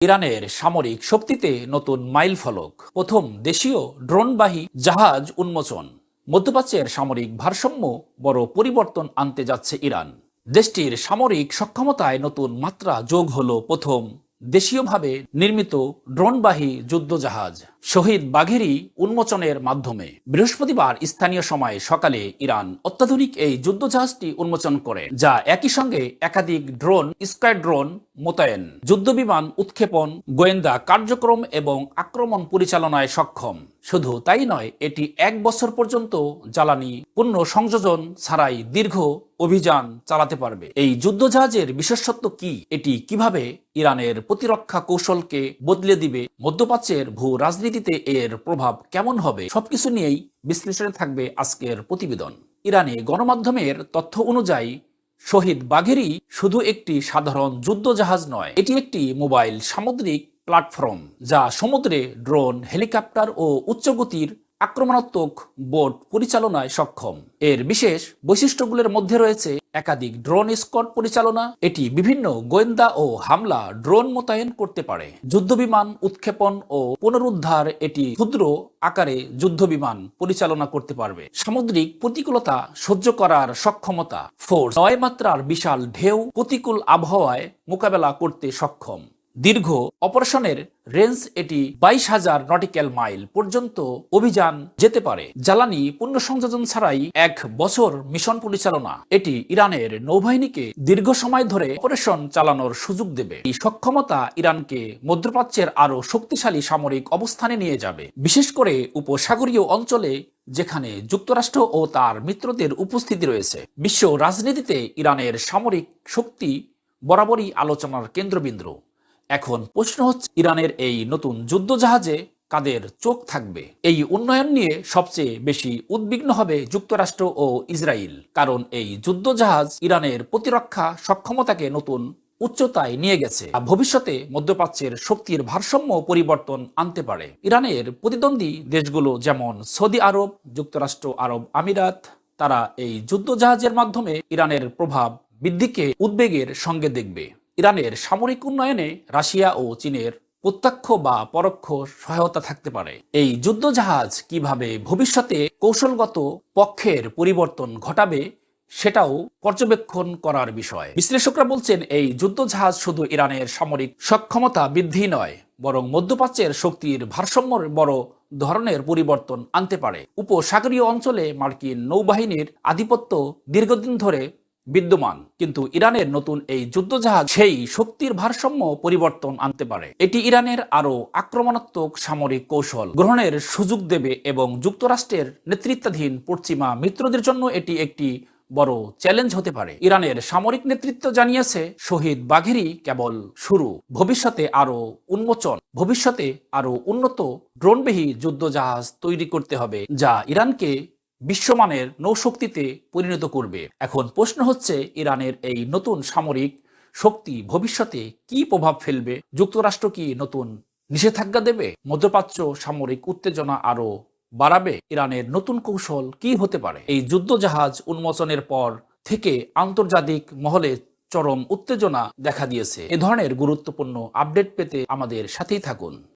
ইরানের সামরিক শক্তিতে নতুন মাইল ফলক। প্রথম দেশীয় ড্রোনবাহী জাহাজ উন্মোচন। মধ্যপ্রাচ্যের সামরিক ভারসাম্য বড় পরিবর্তন আনতে যাচ্ছে ইরান। দেশটির সামরিক সক্ষমতায় নতুন মাত্রা যোগ হল প্রথম। দেশীয়ভাবে নির্মিত ড্রোনবাহী যুদ্ধজাহাজ শহীদ বাঘেরি উন্মোচনের মাধ্যমে বৃহস্পতিবার স্থানীয় সময় সকালে ইরান অত্যাধুনিক এই যুদ্ধজাহাজটি উন্মোচন করে, যা একই সঙ্গে একাধিক ড্রোন স্কোয়াড্রোন মোতায়েন, যুদ্ধবিমান উৎক্ষেপণ, গোয়েন্দা কার্যক্রম এবং আক্রমণ পরিচালনায় সক্ষম। শুধু তাই নয়, এটি এক বছর পর্যন্ত জ্বালানি পণ্য সংযোজন ছাড়াই দীর্ঘ অভিযান চালাতে পারবে। এই যুদ্ধজাহাজের বিশেষত্ব কি? এটি কীভাবে ইরানের প্রতিরক্ষা কৌশলকে বদলে দিবে? মধ্যপ্রাচ্যের ভূ রাজনীতিতে এর প্রভাব কেমন হবে? সবকিছু নিয়েই বিশ্লেষণে থাকবে আজকের প্রতিবেদন। ইরানে গণমাধ্যমের তথ্য অনুযায়ী, শহীদ বাঘেরই শুধু একটি সাধারণ যুদ্ধজাহাজ নয়, এটি একটি মোবাইল সামুদ্রিক প্ল্যাটফর্ম যা সমুদ্রে ড্রোন, হেলিকপ্টার ও উচ্চগতির আক্রমণাত্মক বোট পরিচালনায় সক্ষম। এর বিশেষ বৈশিষ্ট্যগুলোর মধ্যে রয়েছে একাধিক ড্রোন স্কট পরিচালনা। এটি বিভিন্ন গোয়েন্দা ও হামলা ড্রোন মোতায়েন করতে পারে। যুদ্ধবিমান উৎক্ষেপণ ও পুনরুদ্ধার এটি ক্ষুদ্র আকারে যুদ্ধবিমান পরিচালনা করতে পারবে। সামুদ্রিক প্রতিকূলতা সহ্য করার সক্ষমতা। ফোর্স নয় মাত্রার বিশাল ঢেউ প্রতিকূল আবহাওয়ায় মোকাবেলা করতে সক্ষম। দীর্ঘ অপারেশনের রেঞ্জ এটি বাইশ হাজার নটিক্যাল মাইল পর্যন্ত অভিযান যেতে পারে। জ্বালানি পূর্ণ সংযোজন ছাড়াই এক বছর মিশন পরিচালনা। এটি ইরানের নৌবাহিনীকে দীর্ঘ সময় ধরে অপারেশন চালানোর সুযোগ দেবে। এই সক্ষমতা ইরানকে মধ্যপ্রাচ্যের আরও শক্তিশালী সামরিক অবস্থানে নিয়ে যাবে। বিশেষ করে উপসাগরীয় অঞ্চলে, যেখানে যুক্তরাষ্ট্র ও তার মিত্রদের উপস্থিতি রয়েছে। বিশ্ব রাজনীতিতে ইরানের সামরিক শক্তি বরাবরই আলোচনার কেন্দ্রবিন্দু। এখন প্রশ্ন হচ্ছে, ইরানের এই নতুন যুদ্ধজাহাজে কাদের চোখ থাকবে? এই উন্নয়ন নিয়ে সবচেয়ে বেশি উদ্বিগ্ন হবে যুক্তরাষ্ট্র ও ইসরায়েল কারণ এই যুদ্ধজাহাজ ইরানের প্রতিরক্ষা সক্ষমতাকে নতুন উচ্চতায় নিয়ে গেছে। ভবিষ্যতে মধ্যপ্রাচ্যের শক্তির ভারসাম্য পরিবর্তন আনতে পারে। ইরানের প্রতিদ্বন্দ্বী দেশগুলো যেমন সৌদি আরব, যুক্তরাষ্ট্র আরব আমিরাত, তারা এই যুদ্ধজাহাজের মাধ্যমে ইরানের প্রভাব বৃদ্ধিকে উদ্বেগের সঙ্গে দেখবে। ইরানের সামরিক উন্নয়নে রাশিয়া ও চীনের প্রত্যক্ষ বা পরোক্ষ সহায়তা থাকতে পারে। এই যুদ্ধজাহাজ কীভাবে ভবিষ্যতে কৌশলগত পক্ষের পরিবর্তন ঘটাবে সেটাও পর্যবেক্ষণ করার বিষয়। বিশ্লেষকরা বলছেন, এই যুদ্ধজাহাজ শুধু ইরানের সামরিক সক্ষমতা বৃদ্ধি নয়, বরং মধ্যপ্রাচ্যের শক্তির ভারসাম্যর বড় ধরনের পরিবর্তন আনতে পারে। উপসাগরীয় অঞ্চলে মার্কিন নৌবাহিনীর আধিপত্য দীর্ঘদিন ধরে বিদ্যমান। কিন্তু ইরানের নতুন এই যুদ্ধজাহাজ সেই শক্তির ভারসাম্য পরিবর্তন আনতে পারে। এটি ইরানের আরও আক্রমণাত্মক সামরিক কৌশল গ্রহণের সুযোগ দেবে এবং যুক্তরাষ্ট্রের নেতৃত্বাধীন পশ্চিমা মিত্রদের জন্য এটি একটি বড় চ্যালেঞ্জ হতে পারে। ইরানের সামরিক নেতৃত্ব জানিয়েছে, শহীদ বাঘেরই কেবল শুরু। ভবিষ্যতে আরও উন্মোচন, ভবিষ্যতে আরও উন্নত ড্রোনবেহী যুদ্ধজাহাজ তৈরি করতে হবে, যা ইরানকে বিশ্বমানের নৌশক্তিতে পরিণত করবে। এখন প্রশ্ন হচ্ছে, ইরানের এই নতুন সামরিক শক্তি ভবিষ্যতে কি প্রভাব ফেলবে? যুক্তরাষ্ট্র কি নতুন নিষেধাজ্ঞা দেবে? মধ্যপ্রাচ্য সামরিক উত্তেজনা আরও বাড়াবে? ইরানের নতুন কৌশল কি হতে পারে? এই যুদ্ধজাহাজ উন্মোচনের পর থেকে আন্তর্জাতিক মহলে চরম উত্তেজনা দেখা দিয়েছে। এ ধরনের গুরুত্বপূর্ণ আপডেট পেতে আমাদের সাথেই থাকুন।